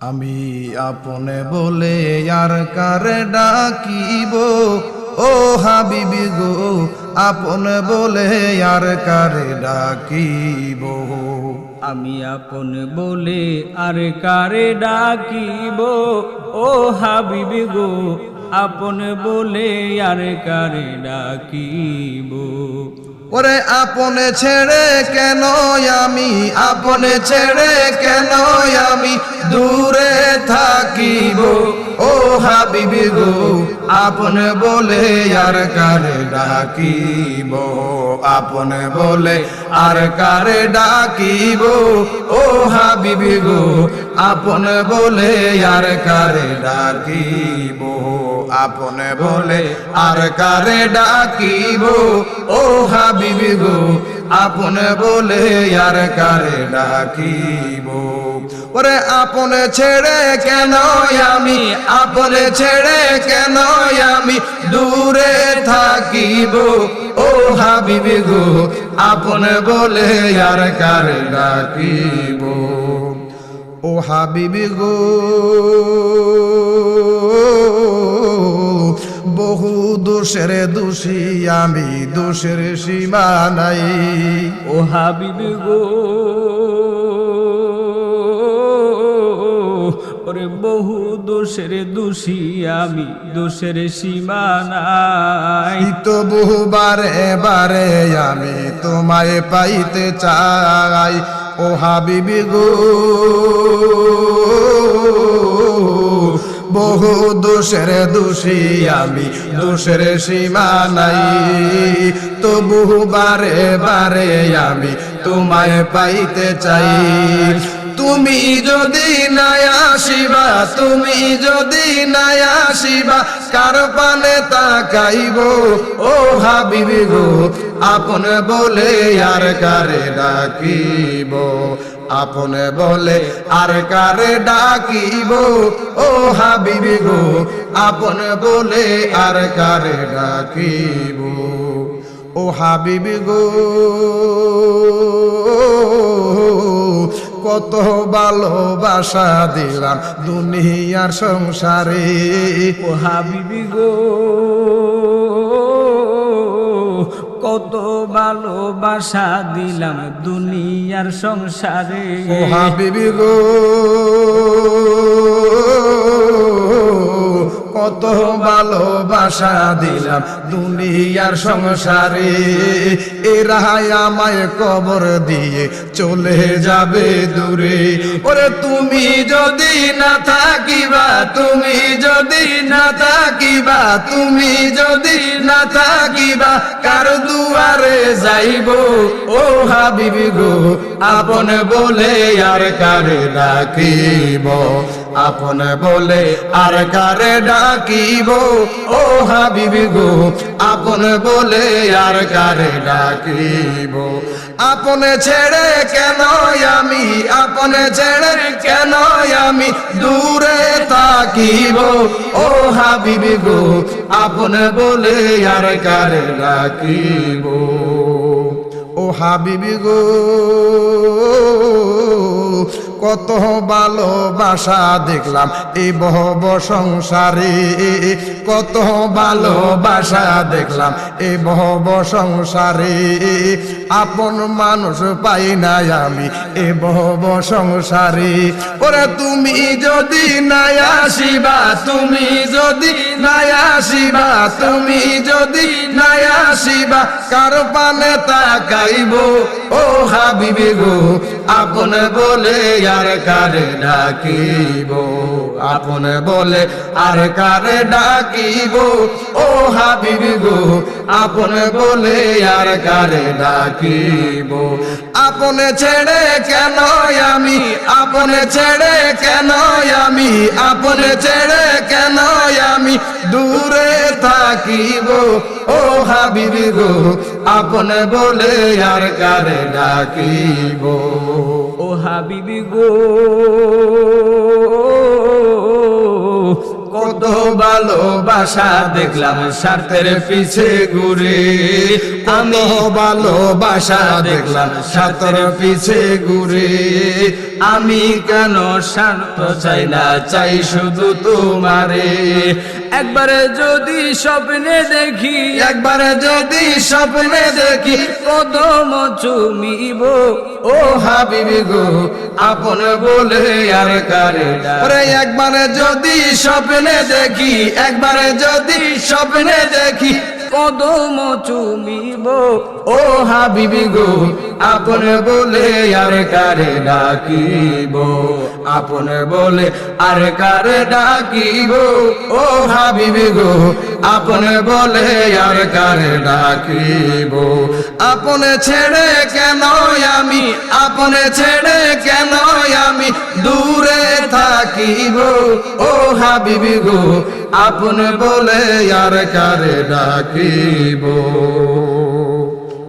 আমি আপনে বলে আর কারে ডাকিব? ও হাবিবি গো, আপন বলে আর কারে ডাকিব? আমি আপন বলে আর কারে ডাকিব? ও হাবিবি গো আপন বলে আর কারে ডাকিব? ওরে আপনে ছেড়ে কেন আমি? আপনে ছেড়ে কেন আমি? দূরে থাকিব। ও হাবিবি গো আপন বলে আর কারে ডাকিব? আপন বলে আর কারে ডাকিব? ও হাবিবি গো আপন বলে আর কারে ডাকিব? আপন বলে আর কারে ডাকিব? ও হাবিবি গো আপন বলে আর কারে ডাকিব? ওরে আপন ছেড়ে কেন আমি? আপন ছেড়ে কেন আমি? দূরে থাকিব। ও হাবিবি গো, আপন বলে আর কারে ডাকিব? ও হাবিবি গো দোষের দোষী আমি দোষের সীমা নাই। ও হাবিবি গো ওরে বহু দোষের দোষী আমি দোষের সীমা নাই। তো বহুবারে বারে আমি তোমায় পাইতে চাই। ও হাবিবি গো বহু দোষের দোষী আমি, দোষের সীমা নাই। তো বহুবারে বারে আমি তোমায় পাইতে চাই। তুমি যদি নাই আসিবা, তুমি যদি নাই আসিবা, কার পানে তাকাইব? ও হাবিবি গো, আপন বলে আর কারে ডাকিব? আপন বলে, আর কারে ডাকিব? ও হাবিবি গো, আপনে বলে, আর কারে ডাকিব? ও হাবিবি গো, কত ভালোবাসা দিলাম দুনিয়ার সংসারে। ও হাবিবি গো ভালোবাসা দিলাম দুনিয়ার সংসারে। হাবিবি গো। কত ভালোবাসা দিলাম দুনিয়ার সংসারে। এরাই আমায় কবর দিয়ে চলে যাবে দূরে। ওরে তুমি যদি না থাকিবা, তুমি যদি না থাকিবা, তুমি যদি না থাকিবা, কার দুয়ারে যাইব? ও হাবিবি গো, আপন বলে আর কারে ডাকিব? আপন বলে আর কারে ডাকিব? ও হাবিবি গো, আপন বলে আর কারে ডাকিব? আপনে ছেড়ে কেন আমি? আপনে ছেড়ে কেন আমি দূরে থাকিব? ও হাবিবি গো, আপন বলে আর কারে ডাকিব? ও হাবিবি গো। কত ভালোবাসা দেখলাম এই বহব সংসারে কত ভালোবাসা দেখলাম এই বহব সংসারে আপন মানুষ পাই নাই আমি এ বহব সংসারে ওরা তুমি যদি নাই আসিবা, তুমি যদি নাই আসিবা তুমি যদি কারও কার পানে তাকাইব? ও হাবিবি গো আপন বলে আর কারে ডাকিব? আপন বলে আর কারে ডাকিব? ও হাবিবি গো, আপন বলে আর কারে ডাকিব? আপনে ছেড়ে কেন আমি? আপনে ছেড়ে কেন আমি? আপনে ছেড়ে কেন আমি? দূরে থাকিব। ও হাবিবি গো, আপন বলে আর কারে ডাকিব? ও হাবিবি গো কত ভালোবাসা দেখলাম স্বার্থের পিছে ঘুরে। আমি ভালোবাসা দেখলাম স্বার্থের পিছে ঘুরে। আমি কেন শান্ত চাই না, চাই শুধু তোমারে। একবারে যদি স্বপ্নে দেখি একবার যদি স্বপ্নে দেখি কদম চুমিব। ও হাবিবি গো আপন বলে আর কারে ওরে একবার যদি স্বপ্নে দেখি একবার যদি স্বপ্নে দেখি কদম চুমিব। ও হাবিবি গো, আপন বলে আর কারে ডাকিব? আপন বলে আর কারে ডাকিব? ও হাবিবি গো, আপন বলে আর কারে ডাকিব? আপন ছেড়ে কেন আমি? আপন ছেড়ে কেন আমি দূরে থাকিব? ও হাবিবি গো আপন বলে আর কারে ডাকিব?